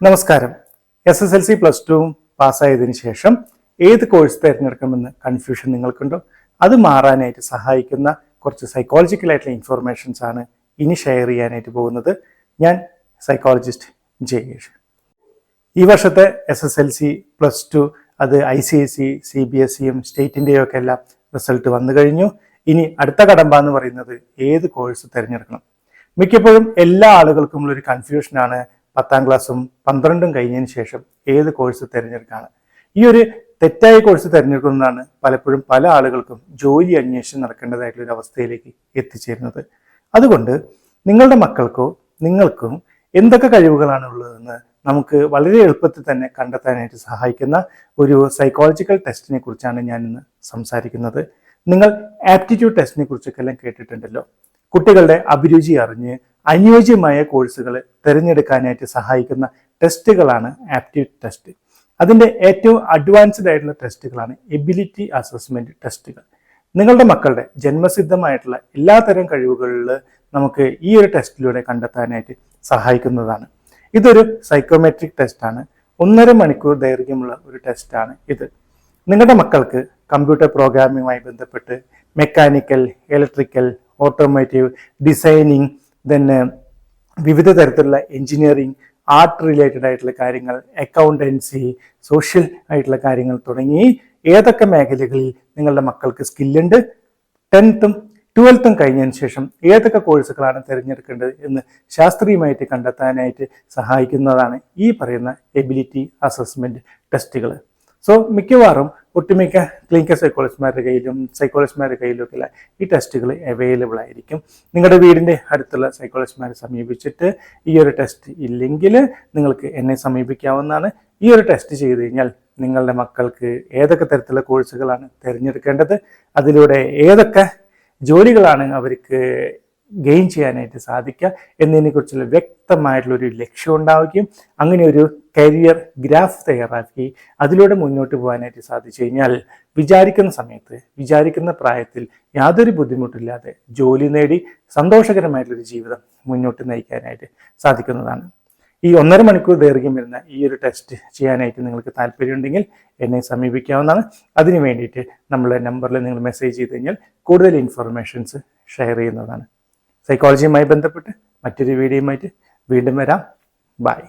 നമസ്കാരം. S S L C plus two പാസ്സായതിനു ശേഷം ഏത് കോഴ്സ് തിരഞ്ഞെടുക്കണമെന്ന് കൺഫ്യൂഷൻ നിങ്ങൾക്കുണ്ടോ? അത് മാറാനായിട്ട് സഹായിക്കുന്ന കുറച്ച് സൈക്കോളജിക്കൽ ആയിട്ടുള്ള ഇൻഫർമേഷൻസ് ആണ് ഇനി ഷെയർ ചെയ്യാനായിട്ട് പോകുന്നത്. ഞാൻ സൈക്കോളജിസ്റ്റ് ജയേഷ്. ഈ വർഷത്തെ S S L C plus two അത് I C S C C B S സിയും സ്റ്റേറ്റിന്റെയും ഒക്കെ എല്ലാം റിസൾട്ട് വന്നു കഴിഞ്ഞു. ഇനി അടുത്ത കടമ്പ എന്ന് പറയുന്നത് ഏത് കോഴ്സ് തിരഞ്ഞെടുക്കണം? മിക്കപ്പോഴും എല്ലാ ആളുകൾക്കും ഉള്ളൊരു കൺഫ്യൂഷനാണ് പത്താം ക്ലാസ്സും പന്ത്രണ്ടും കഴിഞ്ഞതിന് ശേഷം ഏത് കോഴ്സ് തിരഞ്ഞെടുക്കാണ്? ഈ ഒരു തെറ്റായ കോഴ്സ് തിരഞ്ഞെടുക്കുന്നതാണ് പലപ്പോഴും പല ആളുകൾക്കും ജോലി അന്വേഷണം നടക്കേണ്ടതായിട്ടുള്ള ഒരു അവസ്ഥയിലേക്ക് എത്തിച്ചേരുന്നത്. അതുകൊണ്ട് നിങ്ങളുടെ മക്കൾക്കോ നിങ്ങൾക്കും എന്തൊക്കെ കഴിവുകളാണ് ഉള്ളതെന്ന് നമുക്ക് വളരെ എളുപ്പത്തിൽ തന്നെ കണ്ടെത്താനായിട്ട് സഹായിക്കുന്ന ഒരു സൈക്കോളജിക്കൽ ടെസ്റ്റിനെ കുറിച്ചാണ് ഞാൻ ഇന്ന് സംസാരിക്കുന്നത്. നിങ്ങൾ ആപ്റ്റിറ്റ്യൂഡ് ടെസ്റ്റിനെ കുറിച്ചൊക്കെ എല്ലാം കേട്ടിട്ടുണ്ടല്ലോ. കുട്ടികളുടെ അഭിരുചി അറിഞ്ഞ് അനുയോജ്യമായ കോഴ്സുകൾ തിരഞ്ഞെടുക്കാനായിട്ട് സഹായിക്കുന്ന ടെസ്റ്റുകളാണ് ആപ്റ്റിറ്റ്യൂഡ് ടെസ്റ്റ്. അതിന്റെ ഏറ്റവും അഡ്വാൻസ്ഡ് ആയിട്ടുള്ള ടെസ്റ്റുകളാണ് എബിലിറ്റി അസസ്മെന്റ് ടെസ്റ്റുകൾ. നിങ്ങളുടെ മക്കളുടെ ജന്മസിദ്ധമായിട്ടുള്ള എല്ലാതരം കഴിവുകളിൽ നമുക്ക് ഈ ഒരു ടെസ്റ്റിലൂടെ കണ്ടെത്താനായിട്ട് സഹായിക്കുന്നതാണ്. ഇതൊരു സൈക്കോമെട്രിക് ടെസ്റ്റാണ് ഒന്നര മണിക്കൂർ ദൈർഘ്യമുള്ള ഒരു ടെസ്റ്റാണ് ഇത്. നിങ്ങളുടെ മക്കൾക്ക് കമ്പ്യൂട്ടർ പ്രോഗ്രാമിങ്ങുമായി ബന്ധപ്പെട്ട് mechanical electrical automotive designing then വിവിധ തരത്തിലുള്ള എഞ്ചിനീയറിംഗ് ആർട്ട് റിലേറ്റഡ് ആയിട്ടുള്ള കാര്യങ്ങൾ അക്കൗണ്ടൻസി സോഷ്യൽ ആയിട്ടുള്ള കാര്യങ്ങൾ തുടങ്ങി ഏതൊക്കെ മേഖലകളിൽ നിങ്ങളുടെ മക്കൾക്ക് സ്കില്ലുണ്ട് ടെൻത്തും ട്വൽത്തും കഴിഞ്ഞതിന് ശേഷം ഏതൊക്കെ കോഴ്സുകളാണ് തിരഞ്ഞെടുക്കേണ്ടത് എന്ന് ശാസ്ത്രീയമായിട്ട് കണ്ടെത്താനായിട്ട് സഹായിക്കുന്നതാണ് ഈ പറയുന്ന എബിലിറ്റി അസസ്മെന്റ് ടെസ്റ്റുകൾ സോ മിക്കവാറും ഒട്ടുമിക്ക ക്ലിനിക്കൽ സൈക്കോളജിസ്റ്റുമാരുടെ കയ്യിലും സൈക്കോളജിസ്റ്റുമാരുടെ കയ്യിലും ഒക്കെ ഈ ടെസ്റ്റുകൾ അവൈലബിൾ ആയിരിക്കും. നിങ്ങളുടെ വീടിന്റെ അടുത്തുള്ള സൈക്കോളജിസ്റ്റുമാരെ സമീപിച്ചിട്ട് ഈ ഒരു ടെസ്റ്റ് ഇല്ലെങ്കിൽ നിങ്ങൾക്ക് എന്നെ സമീപിക്കാവുന്നതാണ്. ഈ ഒരു ടെസ്റ്റ് ചെയ്ത് കഴിഞ്ഞാൽ നിങ്ങളുടെ മക്കൾക്ക് ഏതൊക്കെ തരത്തിലുള്ള കോഴ്സുകളാണ് തിരഞ്ഞെടുക്കേണ്ടത്? അതിലൂടെ ഏതൊക്കെ ജോലികളാണ് അവർക്ക് ഗെയിൻ ചെയ്യാനായിട്ട് സാധിക്കുക എന്നതിനെക്കുറിച്ചുള്ള വ്യക്തമായിട്ടുള്ളൊരു ലക്ഷ്യം ഉണ്ടാവുകയും അങ്ങനെ ഒരു കരിയർ ഗ്രാഫ് തയ്യാറാക്കി അതിലൂടെ മുന്നോട്ട് പോകാനായിട്ട് സാധിച്ചു കഴിഞ്ഞാൽ വിചാരിക്കുന്ന സമയത്ത് വിചാരിക്കുന്ന പ്രായത്തിൽ യാതൊരു ബുദ്ധിമുട്ടില്ലാതെ ജോലി നേടി സന്തോഷകരമായിട്ടുള്ളൊരു ജീവിതം മുന്നോട്ട് നയിക്കാനായിട്ട് സാധിക്കുന്നതാണ്. ഈ ഒന്നര മണിക്കൂർ ദൈർഘ്യം വരുന്ന ഈ ഒരു ടെസ്റ്റ് ചെയ്യാനായിട്ട് നിങ്ങൾക്ക് താല്പര്യമുണ്ടെങ്കിൽ എന്നെ സമീപിക്കാവുന്നതാണ്. അതിന് വേണ്ടിയിട്ട് നമ്മളെ നമ്പറിൽ നിങ്ങൾ മെസ്സേജ് ചെയ്ത് കഴിഞ്ഞാൽ കൂടുതൽ ഇൻഫർമേഷൻസ് ഷെയർ ചെയ്യുന്നതാണ്. സൈക്കോളജിയുമായി ബന്ധപ്പെട്ട് മറ്റൊരു വീഡിയോയുമായിട്ട് വീണ്ടും വരാം. ബൈ